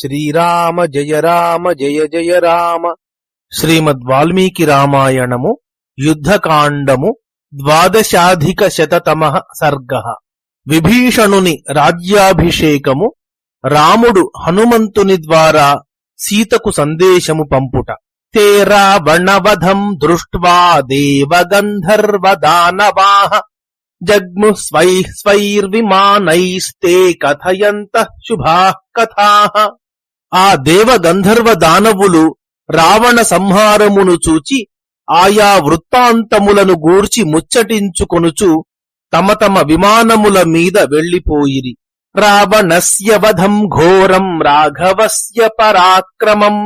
శ్రీరామ జయ రామ జయ జయ రామ. శ్రీమద్ వాల్మీకి రామాయణము యుద్ధకాండము ద్వాదశాధిక శతతమ సర్గ. విభీషణుని రాజ్యాభిషేకము రాముడు హనుమంతుని ద్వారా సీతకు సందేశము పంపుట. తే రావణవధం దృష్ట్వా దేవగంధర్వదానవాః. జగ్ము స్వై స్వైర్విమానైస్తే కథయంత శుభాః కథాః. ఆ దేవ గంధర్వ దానవులు రావణ సంహారమును చూచి ఆయా వృత్తాంతములను గూర్చి ముచ్చటించుకొనుచు తమ తమ విమానముల మీద వెళ్ళిపోయిరి రావణస్య వధం ఘోరం రాఘవస్య పరాక్రమం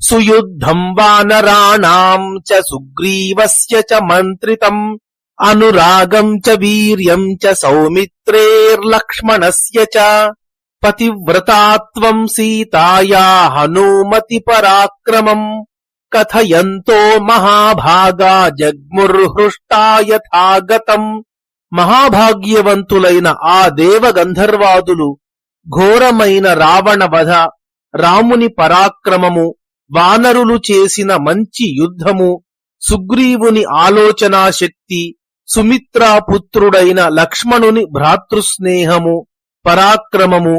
సుయుద్ధం వానరాణాం చ సుగ్రీవస్య చ మంత్రితం అనురాగం చ వీర్యం చ సౌమిత్రేర్లక్ష్మణస్య చ పతివ్రతాత్వం సీతాయా హనుమతి పరాక్రమం కథయంతో మహాభాగా జగ్ముర్హృష్టా యథాగతం మహాభాగ్యవంతులైన ఆ దేవగంధర్వాదులు ఘోరమైన రావణ వధ రాముని పరాక్రమము వానరులు చేసిన మంచి యుద్ధము సుగ్రీవుని ఆలోచనా శక్తి సుమిత్రాపుత్రుడైన లక్ష్మణుని భ్రాతృస్నేహము పరాక్రమము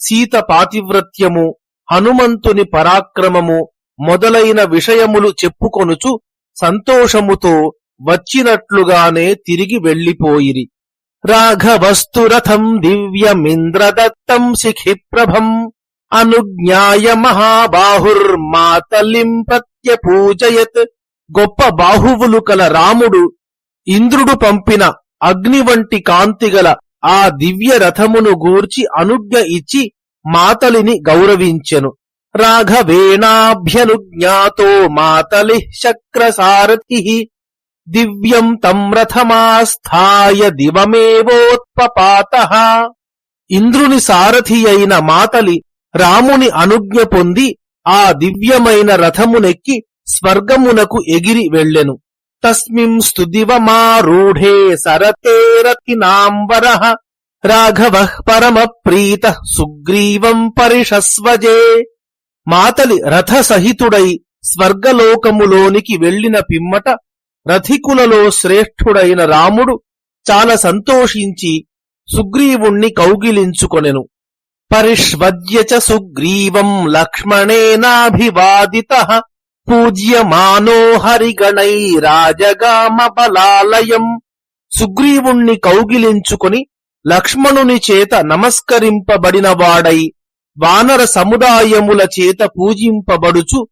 సీత పాతివ్రత్యము హనుమంతుని పరాక్రమము మొదలైన విషయములు చెప్పుకొనుచు సంతోషముతో వచ్చినట్లుగానే తిరిగి వెళ్ళిపోయిరి రాఘవస్తురథం దివ్యమింద్రదత్తం శిఖిప్రభం అనుజ్ఞాయ మహాబాహుర్మాతలిం ప్రత్యపూజయత్. గొప్ప బాహువులు కల రాముడు ఇంద్రుడు పంపిన అగ్ని వంటి కాంతిగల ఆ దివ్య రథమును గూర్చి అనుజ్ఞ ఇచ్చి మాతలిని గౌరవించెను. రాఘవేణాభ్యనుజ్ఞాతో మాతలి శక్రసారథి దివ్యం తం రథమాస్థాయ దివమేవోత్పపాత. ఇంద్రుని సారథి అయిన మాతలి రాముని అనుజ్ఞ పొంది ఆ దివ్యమైన రథమునెక్కి స్వర్గమునకు ఎగిరి వెళ్ళెను. తస్మింస్తు దివమారూఢే సరతేరతినాంబర రాఘవ పరమ ప్రీత సుగ్రీవం పరిషస్వజే మాతలి రథసహితుడై స్వర్గలోకములోనికి వెళ్ళిన పిమ్మట రథికులలో శ్రేష్ఠుడైన రాముడు చాలా సంతోషించి సుగ్రీవుణ్ణి కౌగిలించుకొనెను. పరిష్వద్య సుగ్రీవం లక్ష్మణేనాభివాదిత। పూజ్యమానో హరిగణైరాజగామ బలాలయం. సుగ్రీవుణ్ణి కౌగిలించుకుని లక్ష్మణుని చేత నమస్కరింపబడినవాడై వానర సముదాయముల చేత పూజింపబడుచు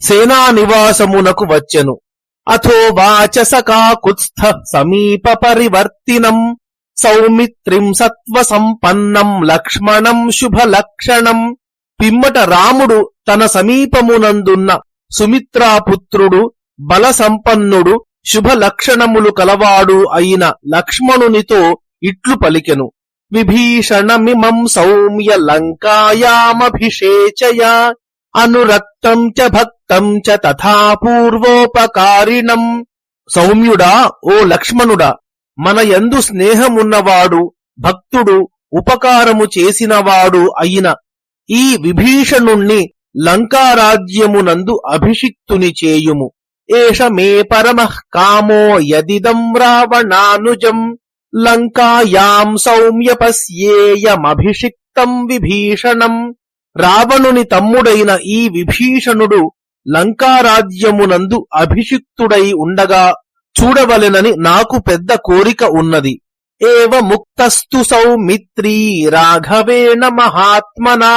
సేనా నివాసమునకు వచ్చెను. అథో వాచసకాకుత్స్థ సమీప పరివర్తినం. సౌమిత్రిం సత్వ సంపన్నం లక్ష్మణం శుభలక్షణం. పిమ్మట రాముడు తన సమీపమునందున్న సుమిత్రాపుత్రుడు బల సంపన్నుడు శుభలక్షణములు కలవాడు అయిన లక్ష్మణునితో ఇట్లు పలికెను. విభీషణమిమం సౌమ్య లంకాయామభిషేచయ అనురక్తం చ భక్తం చ తథా పూర్వోపకారిణం. సౌమ్యుడా ఓ లక్ష్మణుడా మన యందు స్నేహమున్నవాడు భక్తుడు ఉపకారము చేసినవాడు అయిన ఈ విభీషణుణ్ణి లంకారాజ్యమునందు అభిషిక్తుని చేయుము ఏష మే పరమః కామో యదిదం రావణానుజం లంకాయాం సౌమ్య పశ్యేయమభిషిక్తం విభీషణం రావణుని తమ్ముడైన ఈ విభీషణుడు లంకారాజ్యమునందు అభిషిక్తుడై ఉండగా చూడవలెనని నాకు పెద్ద కోరిక ఉన్నది ఏవ ముక్తస్తు సౌమిత్రీ రాఘవేణ మహాత్మనా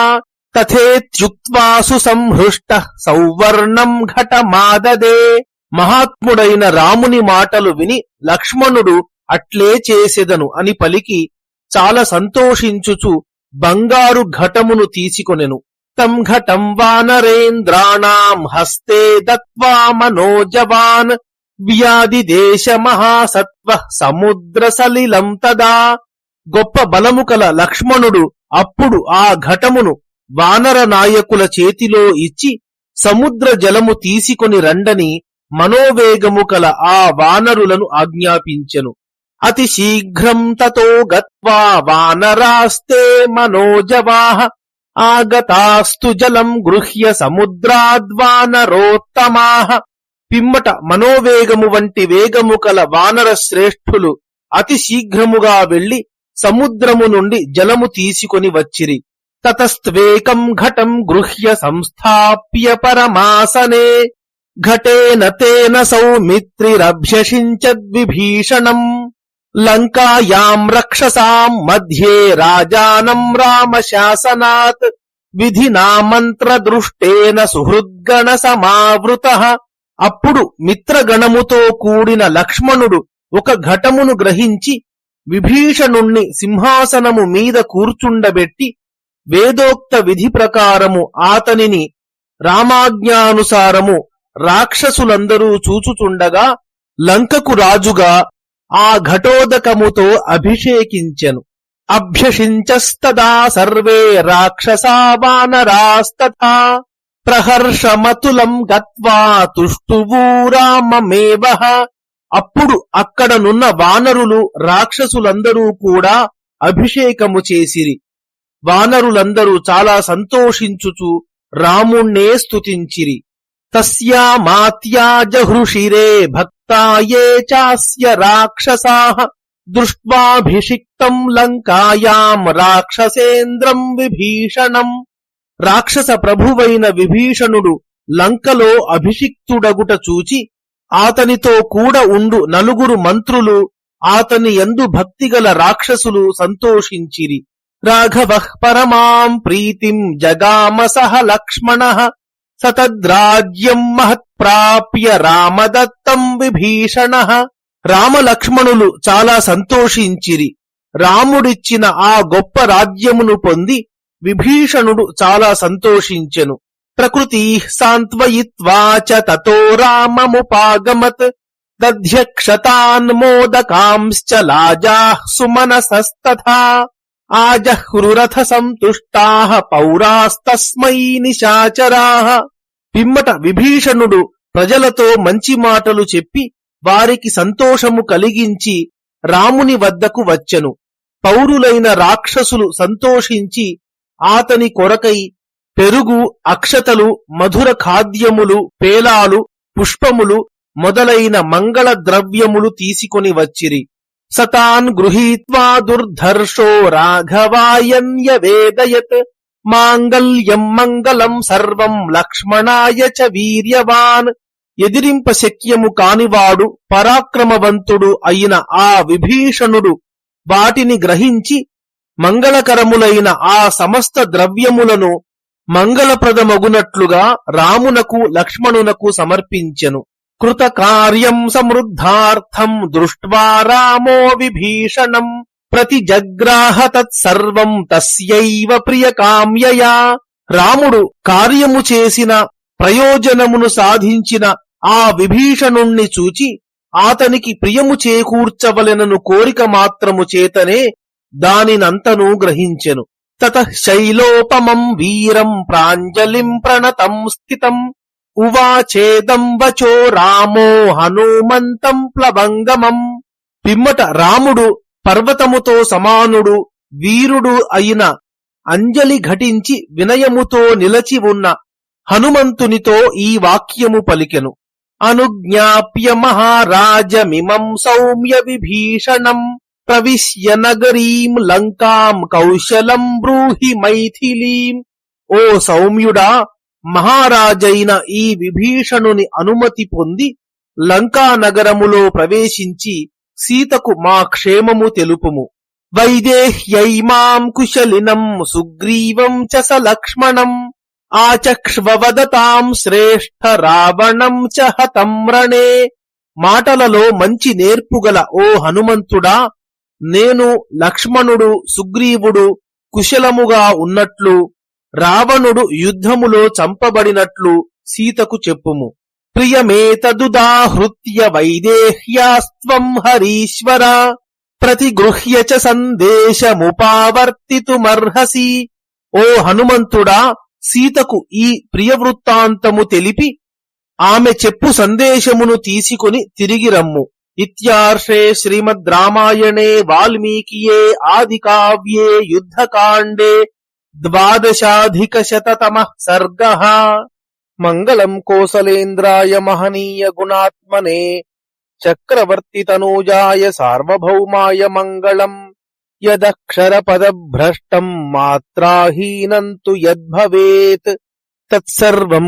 తథేత్యుక్త్వాసు సంహృష్ట సౌవర్ణం ఘటమాదదే. మహాత్ముడైన రాముని మాటలు విని లక్ష్మణుడు అట్లే చేసెదను అని పలికి చాలా సంతోషించుచు బంగారు ఘటమును తీసుకొనెను. తం ఘటం వానరేంద్రాణాం హస్తే దత్వా మనోజవాన్. వ్యాధిదేశ మహాసత్వ సముద్ర సలిలం తదా. గొప్ప బలము కల లక్ష్మణుడు అప్పుడు ఆ ఘటమును వానర నాయకుల చేతిలో ఇచ్చి సముద్ర జలము తీసుకొని రండని మనోవేగము కల ఆ వానరులను ఆజ్ఞాపించెను. అతి శీఘ్రం తతో గత్వా వానరాస్తే మనోజవాహ. ఆగతాస్తు జలం గృహ్య సముద్రాద్వానరోత్తమాహ పిమ్మట మనోవేగము వంటి వేగము కల వానర శ్రేష్ఠులు అతి శీఘ్రముగా వెళ్ళి సముద్రము నుండి జలము తీసుకొని వచ్చిరి. తతస్త్వేకం ఘటం గృహ్య సంస్థాప్య పరమాసనే ఘటేన తేన సౌమిత్రిరభ్యషించద్విభీషణం లంకాయాం రక్షసాం మధ్యే రాజానం రామశాసనాత్ విధినా మంత్రదృష్టేన సుహృద్గణ సమావృత అప్పుడు మిత్రగణముతో కూడిన లక్ష్మణుడు ఒక ఘటమును గ్రహించి విభీషణుణ్ణి సింహాసనము మీద కూర్చుండబెట్టి వేదోక్త విధి ప్రకారము ఆతనిని రామాజ్ఞానుసారము రాక్షసులందరూ చూచుచుండగా లంకకు రాజుగా ఆ ఘటోదకముతో అభిషేకించెను. అభ్యషించస్తదా సర్వే రాక్షసా వానరాస్తథా. ప్రహర్షమతులం గత్వా తుష్టువూ రామమేవ. అప్పుడు అక్కడనున్న వానరులు రాక్షసులందరూ కూడా అభిషేకము చేసిరి. వానరులందరూ చాలా సంతోషించుచు రాముణ్ణే స్తుతించిరి. తస్యా మాత్యాజహృషిరే భక్తాయే చాస్య రాక్షసా దృష్ట్వాభిషిక్తం లంకాయాం రాక్షసేంద్రం విభీషణం. రాక్షస ప్రభువైన విభీషణుడు లంకలో అభిషిక్తుడగుట చూచి ఆతనితో కూడ ఉండు నలుగురు మంత్రులు ఆతని ఎందు భక్తిగల రాక్షసులు సంతోషించిరి. రాఘవ పరమాం ప్రీతిం జగామ సహ లక్ష్మణ సతద్రాజ్యం మహత్ప్రాప్య రామదత్తం విభీషణ రామలక్ష్మణులు చాలా సంతోషించిరి. రాముడిచ్చిన ఆ గొప్ప రాజ్యమును పొంది విభీషణుడు చాలా సంతోషించెను. ప్రకృతి సాంత్వయిత్వాచ తతో రామముపాగమత్ దధ్యక్షతాన్మోదకాంశ్చ లాజాః సుమనసస్తథా। ఆజహ్రురథ సంతుష్టాః పౌరాస్తస్మై నిశాచరాః. పిమ్మట విభీషణుడు ప్రజలతో మంచి మాటలు చెప్పి వారికి సంతోషము కలిగించి రాముని వద్దకు వచ్చెను. పౌరులైన రాక్షసులు సంతోషించి ఆతని కొరకై పెరుగు అక్షతలు మధుర ఖాద్యములు పేలాలు పుష్పములు మొదలైన మంగళ ద్రవ్యములు తీసుకొని వచ్చిరి. సతాన్ గృహీత్వా దుర్ధర్షో రాఘవాయన్య వేదయత్ మాంగళ్యం మంగళం సర్వం లక్ష్మణాయ చ వీర్యవాన్. ఎదిరింప శక్యము కానివాడు పరాక్రమవంతుడు అయిన ఆ విభీషణుడు వాటిని గ్రహించి మంగళకరములైన ఆ సమస్త ద్రవ్యములను మంగళప్రదమగునట్లుగా రామునకు లక్ష్మణునకు సమర్పించెను. కృత కార్యం సమృద్ధార్థం దృష్ట్వా రామో విభీషణం ప్రతి జగ్రాహ తత్సర్వం తస్యైవ ప్రియకామ్యయా. రాముడు కార్యము చేసిన ప్రయోజనమును సాధించిన ఆ విభీషణుణ్ణి చూచి ఆతనికి ప్రియము చేకూర్చవలెనను కోరిక మాత్రము చేతనే దానినంతను గ్రహించెను. తత శైలోపమం వీరం ప్రాంజలిం ప్రణతం స్థితం. ఉవాచేదం వచో రామో హనుమంతం ప్లవంగమం. పిమ్మట రాముడు పర్వతముతో సమానుడు వీరుడు అయిన అంజలి ఘటించి వినయముతో నిలచి ఉన్న హనుమంతునితో ఈ వాక్యము పలికెను. అనుజ్ఞాప్య మహారాజమిమం సౌమ్య విభీషణం ప్రవిశ్య నగరీం లంకాం కౌశలం బ్రూహి మైథిలీం. ఓ సౌమ్యుడా మహారాజైన ఈ విభీషణుని అనుమతి పొంది లంకా నగరములో ప్రవేశించి సీతకు మా క్షేమము తెలుపుము. వైదేహ్యైమాం కుశలినం సుగ్రీవం చ స లక్ష్మణం ఆచక్ష్వదతాం శ్రేష్ఠ రావణం చ హతం రణే మాటలలో మంచి నేర్పుగల ఓ హనుమంతుడా నేను లక్ష్మణుడు సుగ్రీవుడు కుశలముగా ఉన్నట్లు రావణుడు యుద్ధములో చంపబడినట్లు సీతకు చెప్పుము. ప్రియమేతదుదాహృత్య వైదేహ్యాస్త్వం హరీశ్వర ప్రతిగృహ్య చ సందేశముపావర్తితుమర్హసి. ఓ హనుమంతుడా సీతకు ఈ ప్రియవృత్తాంతము తెలిపి ఆమె చెప్పు సందేశమును తీసుకుని తిరిగి రమ్ము. ఇత్యార్షే శ్రీమద్ రామాయణే వాల్మీకియే ఆది కావ్యే యుద్ధకాండే ద్వాదశాధిక శతతమ సర్గ మంగళం కోసలేంద్రాయ మహనీయ గుణాత్మనే చక్రవర్తి తనూజాయ సార్వభౌమాయ మంగళం యదక్షర పదభ్రష్టం మాత్రాహీనం తు యద్భవేత్ తత్సర్వం